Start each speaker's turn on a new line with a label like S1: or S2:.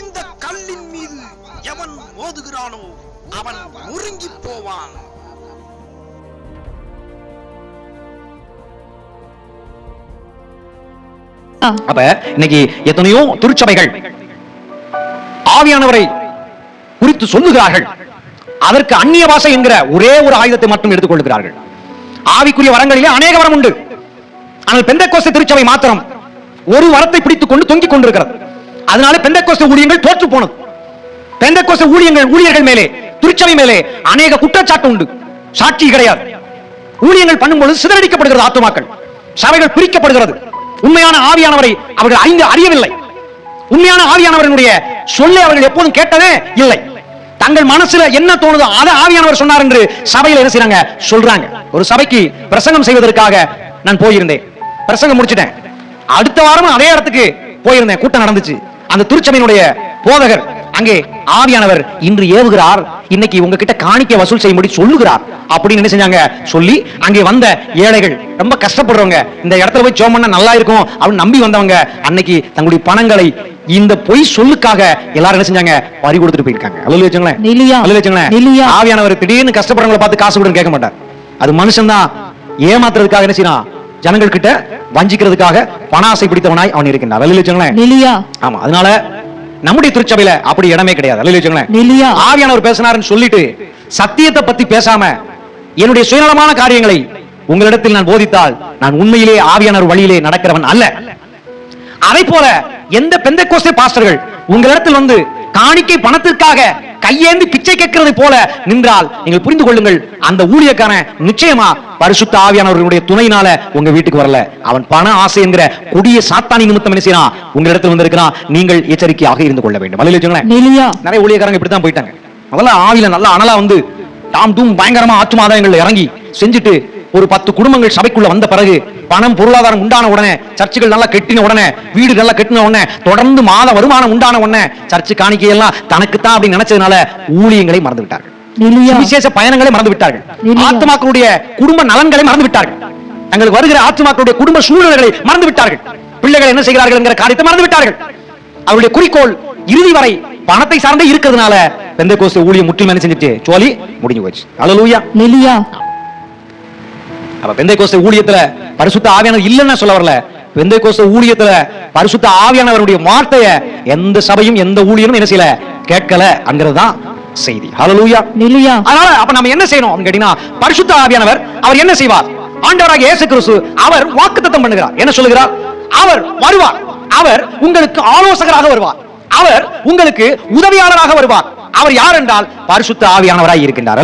S1: இந்த கல்லின் மீது எவன் மோதுகிறானோ அவன் நொறுங்கி போவான்.
S2: அப்ப இன்னைக்கு எத்தனையோ திருச்சபைகள் ஆவியானவரை குறித்து சொல்லுகிறார்கள். அதற்கு அந்நிய பாஷை என்கிற ஒரே ஒரு ஆயுதத்தை மட்டும் எடுத்துக்கொள்கிறார்கள். ஆவிக்குரிய வரங்களிலே அநேக வரம் உண்டு. ஆனால் பெந்தக்கோஸ்தே திருச்சபை மாத்திரம் ஒரு வரத்தை பிடித்துக் கொண்டு தொங்கிக் கொண்டிருக்கிறது. அதனால பெந்தக்கோஸ்தே ஊழியர்கள் தோற்று போனது. பெந்த ஊழியங்கள் ஊழியர்கள் மேலே திருச்சபை மேலே அநேக குற்றச்சாட்டு உண்டு. சாட்சி கிடையாது. ஊழியங்கள் பண்ணும்பொழுது சிதறடிக்கப்படுகிறது ஆத்துமாக்கள். சபைகள் பிரிக்கப்படுகிறது. உண்மையான ஆவியானவரை அவர்கள் அறிந்து அறியவில்லை. உண்மையான ஆவியானவரனுடைய சொல்லை அவர்கள் எப்போதும் கேட்டதே இல்லை. தங்கள் மனசுல என்ன தோணுதோ அதை ஆவியானவர் சொன்னார் என்று சபையில் என்ன செய்றாங்க? சொல்றாங்க. ஒரு சபைக்கு பிரசங்கம் செய்வதற்காக நான் போயிருந்தேன். பிரசங்கம் முடிச்சிட்டேன். அடுத்த வாரமும் அதே இடத்துக்கு போயிருந்தேன். கூட்டம் நடந்துச்சு. அந்த திருச்சபையினுடைய போதகர் அங்கே ஆவியானவர் இன்று ஏவுகிறார். இன்னைக்கு உங்ககிட்ட காணிக்கை வசூல் செய்யும்படி சொல்லுகிறார். அப்படின்னு என்ன செஞ்சாங்க? சொல்லி அங்கே வந்த ஏழைகள் ரொம்ப கஷ்டப்படுறவங்க இந்த இடத்துல போய் பண்ணா நல்லா இருக்கும் அப்படின்னு நம்பி வந்தவங்க அன்னைக்கு தங்களுடைய பணங்களை இந்த பொய் சொல்லுக்காக எல்லாரும் என்ன செஞ்சாங்க? வரி கொடுத்துட்டு போயிருக்காங்க. அல்ல வச்சுங்களேன். ஆவியானவர் திடீர்னு கஷ்டப்படுறவங்களை பார்த்து காசு கொடுன்னு கேட்க மாட்டார். அது மனுஷன் தான் ஏமாத்துறதுக்காக என்ன செய்யறான்? ஜனங்கள் கிட்ட வஞ்சிக்கிறதுக்காக பண ஆசை பிடித்தவனாய் அவன் இருக்கின்றான். அல்ல வச்சுங்களேன் ஆமா அதனால நம்முடைய திருச்சபையில அப்படி இடமே கிடையாது. அல்ல வச்சுங்களேன். ஆவியானவர் பேசினாருன்னு சொல்லிட்டு சத்தியத்தை பத்தி பேசாம என்னுடைய சுயநலமான காரியங்களை உங்களிடத்தில் நான் போதித்தால் நான் உண்மையிலே ஆவியானவர் வழியிலே நடக்கிறவன் அல்ல. அதை போல எந்த பெந்தக்கோஸ்தே பாஸ்டர்கள் உங்களிடத்தில் வந்து காணிக்கை பணத்திற்காக கையேந்தி பிச்சை கேட்கிறது போல நின்றால் நீங்கள் புரிந்து கொள்ளுங்கள் அந்த ஊழியக்காரன் நிச்சயமா பரிசுத்த ஆவியானவர்களுடைய துணையினால உங்க வீட்டுக்கு வரல. அவன் பண ஆசை என்கிற கொடிய சாத்தானி நிமித்தம் என்ன செய்யறான்? உங்களிடத்தில் வந்திருக்கிறான். நீங்கள் எச்சரிக்கையாக இருந்து கொள்ள வேண்டும். நிறைய ஊழியக்காரங்க இப்படித்தான் போயிட்டாங்க. முதல்ல ஆவியில நல்லா அனலா வந்து டாம் டூம் பயங்கரமா ஆற்று ஆதாயங்கள்ல இறங்கி செஞ்சுட்டு ஒரு பத்து குடும்பங்கள் சபைக்குள்ள வந்த பிறகு பணம் பொருளாதாரம் உண்டான உடனே சர்ச்சுகள் நல்லா கெட்டின உடனே வீடு நல்லா கெட்டின உடனே தொடர்ந்து மாத வருமானம் உண்டான உடனே சர்ச்சு காணிக்கையெல்லாம் தனக்குத்தான் அப்படின்னு நினைச்சதுனால ஊழியங்களை மறந்து விட்டார்கள் விசேஷ பயணங்களை மறந்து விட்டார்கள்
S3: இல்லையா?
S2: ஆத்துமாக்களுடைய குடும்ப நலன்களை மறந்து விட்டார்கள் தங்களுக்கு வருகிற ஆத்துமாக்களுடைய குடும்ப சூழ்நிலைகளை மறந்து விட்டார்கள் பிள்ளைகள் என்ன செய்கிறார்கள் என்கிற காரியத்தை மறந்து விட்டார்கள் அவருடைய குறிக்கோள் இறுதி வரை பணத்தை சார்ந்தே இருக்கிறதுனால பெந்த கோஸ்து ஊழியம் முற்றிலும் என்ன செஞ்சுட்டு சோலி முடிஞ்சு போச்சு. அலலூயா
S3: நிலியா
S2: அப்ப பெந்தை கோஸ்து ஊழியத்துல பரிசுத்த ஆவியானவர் இல்லைன்னு சொல்ல வரல. பெந்தை கோஸ்து ஊழியத்துல பரிசுத்த ஆவியானவருடைய வார்த்தைய எந்த சபையும் எந்த ஊழியனும் என்ன செய்யல? கேட்கல. அங்கிறதுதான் செய்தி. ஹalleluya
S3: நிலியா
S2: அதனால அப்ப நம்ம என்ன செய்யணும் அப்படின்னு கேட்டீங்கன்னா பரிசுத்த ஆவியானவர் அவர் என்ன செய்வார்? ஆண்டவராக இயேசு கிறிஸ்து அவர் வாக்குத்தத்தம் பண்ணுகிறார். என்ன சொல்லுகிறார்? அவர் வருவார். அவர் உங்களுக்கு ஆலோசகராக வருவார். அவர் உங்களுக்கு உதவியாளராக வருவார். அவர் யார் என்றால் பரிசுத்த ஆவியானவராய் இருக்கின்றார்.